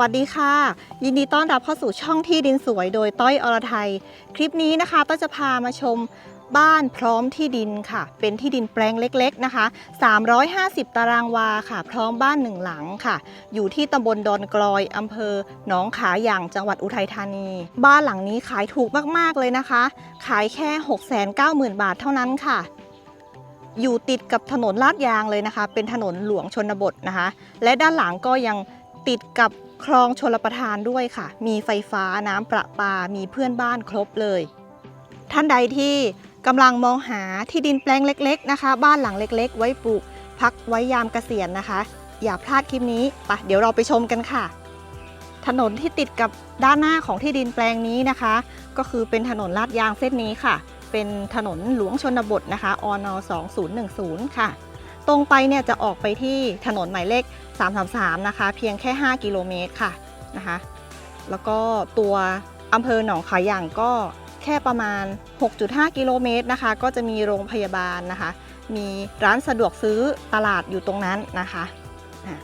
วัสดีค่ะ ยินดีต้อนรับเข้าสู่ช่องที่ดินสวยโดยต้อยอรไทย คลิปนี้นะคะต้อยจะพามาชมบ้านพร้อมที่ดินค่ะ เป็นที่ดินแปลงเล็กๆนะคะ 350 ตารางวาค่ะ พร้อมบ้านหนึ่งหลังค่ะ อยู่ที่ตำบลดอนกลอยอำเภอหนองขาอย่างจังหวัดอุทัยธานี บ้านหลังนี้ขายถูกมากๆเลยนะคะ ขายแค่ 690,000 บาทเท่านั้นค่ะอยู่ติดกับถนนลาดยางเลยนะคะ เป็นถนนหลวงชนบทนะคะ และด้านหลังก็ยังติดกับ คลองชลประทานด้วยค่ะ มีไฟฟ้าน้ำประปา มีเพื่อนบ้านครบเลย ท่านใดที่กำลังมองหาที่ดินแปลงเล็ก ๆ นะคะ บ้านหลังเล็ก ๆ ไว้ปลูก พักไว้ยามเกษียณนะคะ อย่าพลาดคลิปนี้ปะเดี๋ยวเราไปชมกันค่ะ ถนนที่ติดกับด้านหน้าของที่ดินแปลงนี้นะคะ ก็คือเป็นถนนลาดยางเส้นนี้ค่ะ เป็นถนนหลวงชนบทนะคะอน2010 ค่ะ ตรงไปเนี่ยจะออกไปที่ถนนหมายเลข 333 นะคะ เพียงแค่ 5 กิโลเมตรค่ะนะคะ แล้วก็ตัวอำเภอหนองขาย่างก็แค่ประมาณ 6.5 กิโลเมตรนะคะ ก็จะมีโรงพยาบาลนะคะ มีร้านสะดวกซื้อตลาดอยู่ตรงนั้นนะคะอะ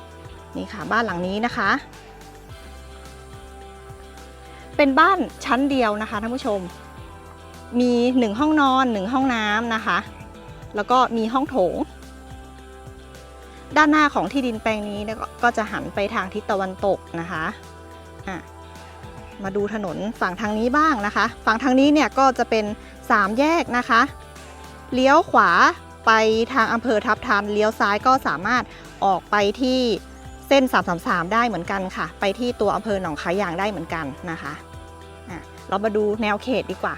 นี่ค่ะบ้านหลังนี้นะคะ เป็นบ้านชั้นเดียวนะคะท่านผู้ชม มี 1 ห้องนอน 1 ห้องน้ำนะคะ แล้วก็มีห้องโถง ด้านหน้าของที่ดินแปลงนี้ก็จะหันไปทางทิศตะวันตกนะคะะมาดูถนนฝั่งทางนี้บ้างนะคะ ฝั่งทางนี้เนี่ยก็จะเป็น 3 แยกนะคะ เลี้ยวขวาไปทางอำเภอทับทันเลี้ยวซ้ายก็สามารถออกไปที่เส้น 333 ได้เหมือนกันค่ะ ไปที่ตัวอำเภอหนองคายยางได้เหมือนกันนะคะะเรามาดูแนวเขตดีกว่า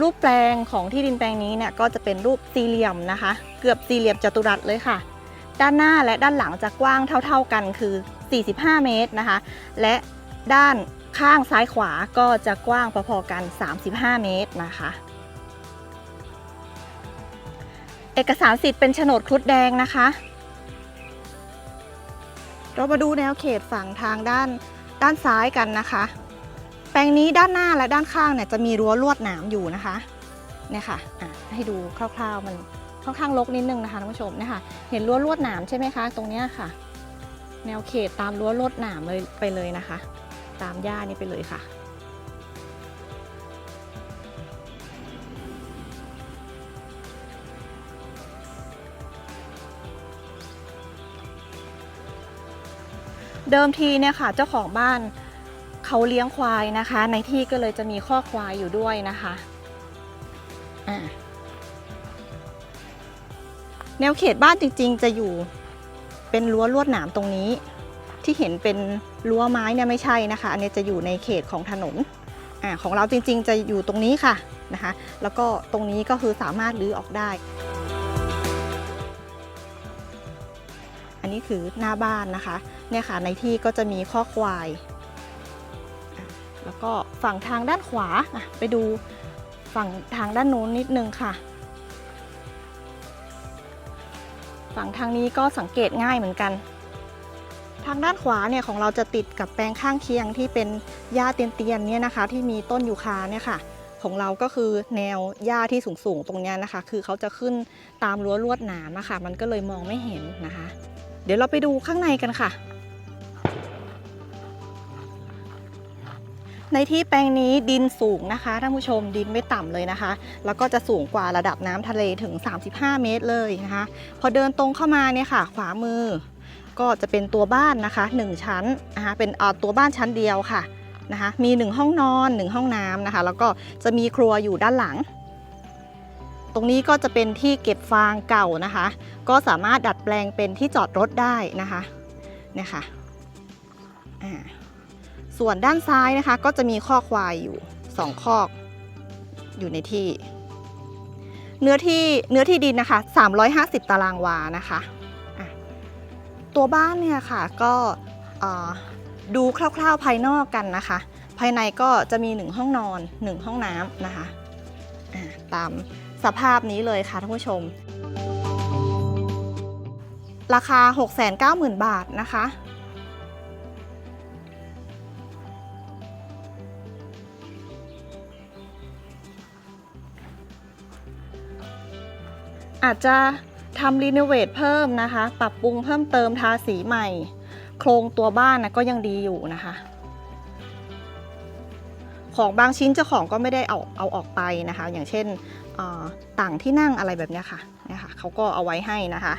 รูปแปลงของที่ดินแปลงนี้เนี่ยก็จะเป็นรูปสี่เหลี่ยมนะคะ เกือบสี่เหลี่ยมจัตุรัสเลยค่ะ ด้านหน้าและด้านหลังจะกว้างเท่าๆกันคือ 45 เมตรนะคะ และด้านข้างซ้ายขวาก็จะกว้างพอๆกัน 35 เมตรนะคะ เอกสารสิทธิ์เป็นโฉนดครุฑแดงนะคะ เรามาดูแนวเขตฝั่งทางด้านด้านซ้ายกันนะคะ แปลงนี้ด้านหน้าและด้านข้างเนี่ยจะมีรั้วลวดหนามอยู่นะคะเนี่ยค่ะอะให้ดูคร่าวๆมัน ค่อนข้างรกนิดนึงนะคะท่านผู้ชมเนี่ยค่ะเห็นรั้วลวดหนามใช่ไหมคะ ตรงเนี้ยค่ะ แนวเขตตามรั้วลวดหนามเลยไปเลยนะคะ ตามหญ้านี่ไปเลยค่ะเดิมทีเนี่ยค่ะเจ้าของบ้านเขาเลี้ยงควายนะคะ ในที่ก็เลยจะมีข้อควายอยู่ด้วยนะคะอ่า แนวเขตบ้านจริงๆ จะอยู่เป็นรั้วลวดหนามตรงนี้ ที่เห็นเป็นรั้วไม้เนี่ยไม่ใช่นะคะ อันนี้จะอยู่ในเขตของถนนอ่าของเราจริงๆ จะอยู่ตรงนี้ค่ะนะคะ แล้วก็ตรงนี้ก็คือสามารถรื้อออกได้ อันนี้คือหน้าบ้านนะคะเนี่ยค่ะในที่ก็จะมีข้อควาย แล้วก็ฝั่งทางด้านขวาไปดูฝั่งทางด้านนู้นนิดนึงค่ะ ฝั่งทางนี้ก็สังเกตง่ายเหมือนกัน ทางด้านขวาเนี่ยของเราจะติดกับแปลงข้างเคียงที่เป็นหญ้าเตียนๆเนี่ยนะคะ ที่มีต้นยูคาเนี่ยค่ะ ของเราก็คือแนวหญ้าที่สูงๆตรงเนี้ยนะคะ คือเขาจะขึ้นตามรั้วลวดหนามอะค่ะ มันก็เลยมองไม่เห็นนะคะ เดี๋ยวเราไปดูข้างในกันค่ะ ในที่แปลงนี้ดินสูงนะคะท่านผู้ชมดินไม่ต่ำเลยนะคะ แล้วก็จะสูงกว่าระดับน้ำทะเลถึง 35 เมตรเลยนะคะ พอเดินตรงเข้ามาเนี่ยค่ะ ขวามือ ก็จะเป็นตัวบ้านนะคะ 1 ชั้นนะคะเป็นตัวบ้านชั้นเดียวค่ะนะคะ มี 1 ห้องนอน 1 ห้องน้ำนะคะ แล้วก็จะมีครัวอยู่ด้านหลัง ตรงนี้ก็จะเป็นที่เก็บฟางเก่านะคะ ก็สามารถดัดแปลงเป็นที่จอดรถได้นะคะเนี่ยค่ะอ่า ส่วนด้านซ้ายนะคะก็จะมีข้อควายอยู่2คอกอยู่ในที่ เนื้อที่เนื้อที่ดินนะคะ 350 ตารางวานะคะะตัวบ้านเนี่ยค่ะก็ดูคร่าวๆภายนอกกันนะคะ ภายในก็จะมี 1 ห้องนอน 1 ห้องน้ำนะคะะตามสภาพนี้เลยค่ะท่านผู้ชม ราคา 690,000 บาทนะคะ อาจจะทำรีโนเวทเพิ่มนะคะ ปรับปรุงเพิ่มเติมทาสีใหม่ โครงตัวบ้านนะก็ยังดีอยู่นะคะ ของบางชิ้นเจ้าของก็ไม่ได้เอาเอาออกไปนะคะ อย่างเช่นต่างที่นั่งอะไรแบบนี้ค่ะเนี่ยค่ะเขาก็เอาไว้ให้นะคะ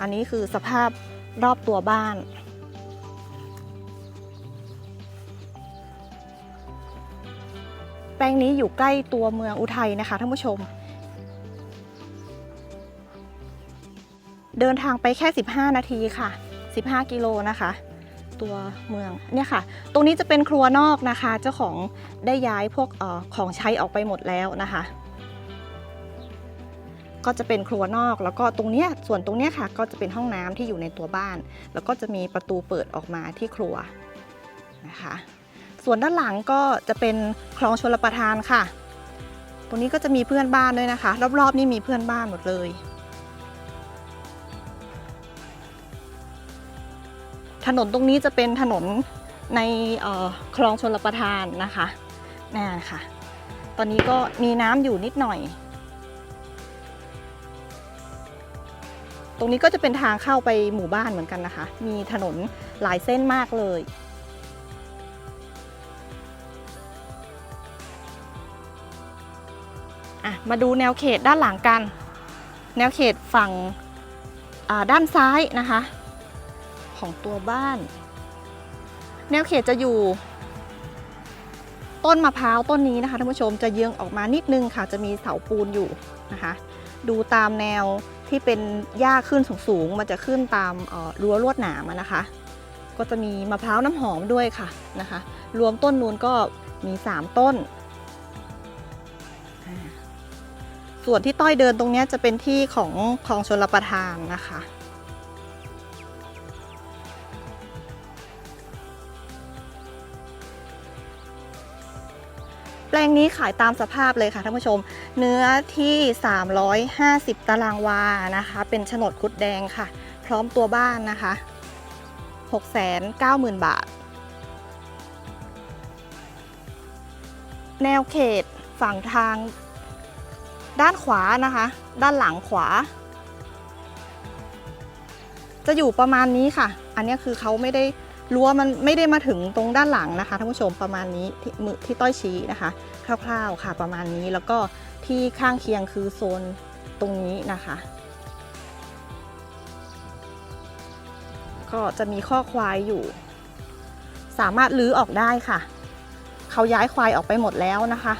อันนี้คือสภาพรอบตัวบ้าน แปลงนี้อยู่ใกล้ตัวเมืองอุทัยนะคะท่านผู้ชม เดินทางไปแค่ 15 นาทีค่ะ 15 กิโลนะคะ ตัวเมืองเนี่ยค่ะ ตรงนี้จะเป็นครัวนอกนะคะ เจ้าของได้ย้ายพวกออของใช้ออกไปหมดแล้วนะคะ ก็จะเป็นครัวนอกแล้วก็ตรงเนี้ยส่วนตรงเนี้ยค่ะ ก็จะเป็นห้องน้ำที่อยู่ในตัวบ้าน แล้วก็จะมีประตูเปิดออกมาที่ครัวนะคะ ส่วนด้านหลังก็จะเป็นคลองชลประทานค่ะ ตรงนี้ก็จะมีเพื่อนบ้านด้วยนะคะ รอบๆนี่มีเพื่อนบ้านหมดเลย ถนนตรงนี้จะเป็นถนนในคลองชลประทานนะคะน่าค่ะ ตอนนี้ก็มีน้ำอยู่นิดหน่อย ตรงนี้ก็จะเป็นทางเข้าไปหมู่บ้านเหมือนกันนะคะ มีถนนหลายเส้นมากเลยอะมาดูแนวเขตด้านหลังกัน แนวเขตฝั่งด้านซ้ายนะคะ ของตัวบ้าน แนวเขตจะอยู่ ต้นมะพร้าวต้นนี้นะคะท่านผู้ชมจะเยื้องออกมานิดนึงค่ะจะมีเสาปูนอยู่นะคะ ดูตามแนวที่เป็นหญ้าขึ้นสูงๆมันจะขึ้นตามรั้วลวดหนามนะคะ ก็จะมีมะพร้าวน้ำหอมด้วยค่ะนะคะ รวมต้นนูนก็มี 3 ต้น ส่วนที่ต้อยเดินตรงนี้จะเป็นที่ของคลองชลประทานนะคะ แปลงนี้ขายตามสภาพเลยค่ะท่านผู้ชม เนื้อที่ 350 ตารางวานะคะ เป็นโฉนดคุดแดงค่ะ พร้อมตัวบ้านนะคะ 690,000 บาท แนวเขตฝั่งทาง ด้านขวานะคะ ด้านหลังขวา จะอยู่ประมาณนี้ค่ะ อันนี้คือเขาไม่ได้ รั้วมันไม่ได้มาถึงตรงด้านหลังนะคะท่านผู้ชมประมาณนี้ที่มือที่ต้อยชี้นะคะ คร่าวๆค่ะประมาณนี้แล้วก็ที่ข้างเคียงคือโซนตรงนี้นะคะ ก็จะมีข้อควายอยู่ สามารถลื้อออกได้ค่ะ เขาย้ายควายออกไปหมดแล้วนะคะ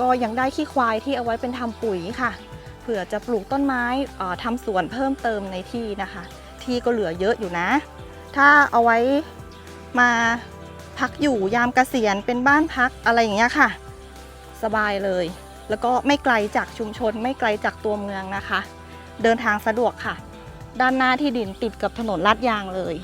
ก็ยังได้ขี้ควายที่เอาไว้เป็นทำปุ๋ยค่ะเผื่อจะปลูกต้นไม้อ่อทำสวนเพิ่มเติมในที่นะคะ ที่ก็เหลือเยอะอยู่นะ ถ้าเอาไว้มาพักอยู่ยามเกษียณเป็นบ้านพักอะไรอย่างเงี้ยค่ะ สบายเลย แล้วก็ไม่ไกลจากชุมชน ไม่ไกลจากตัวเมืองนะคะ เดินทางสะดวกค่ะ ด้านหน้าที่ดินติดกับถนนลาดยางเลย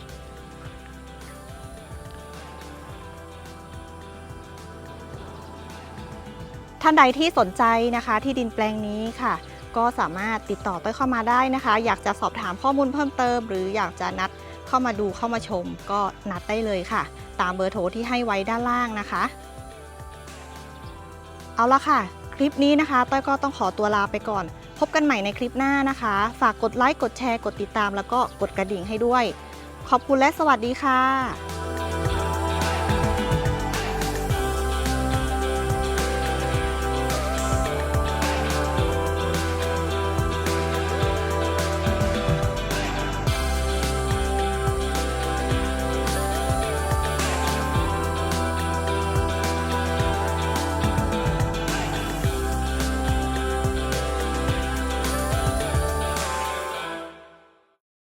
ท่านใดที่สนใจนะคะที่ดินแปลงนี้ค่ะ ก็สามารถติดต่อต้อยเข้ามาได้นะคะ อยากจะสอบถามข้อมูลเพิ่มเติม หรืออยากจะนัด เข้ามาดูเข้ามาชมก็นัดได้เลยค่ะ ตามเบอร์โทรที่ให้ไว้ด้านล่างนะคะ เอาละค่ะ คลิปนี้นะคะต้อยก็ต้องขอตัวลาไปก่อน พบกันใหม่ในคลิปหน้านะคะ ฝากกดไลค์กดแชร์กดติดตาม แล้วก็กดกระดิ่งให้ด้วย ขอบคุณและสวัสดีค่ะ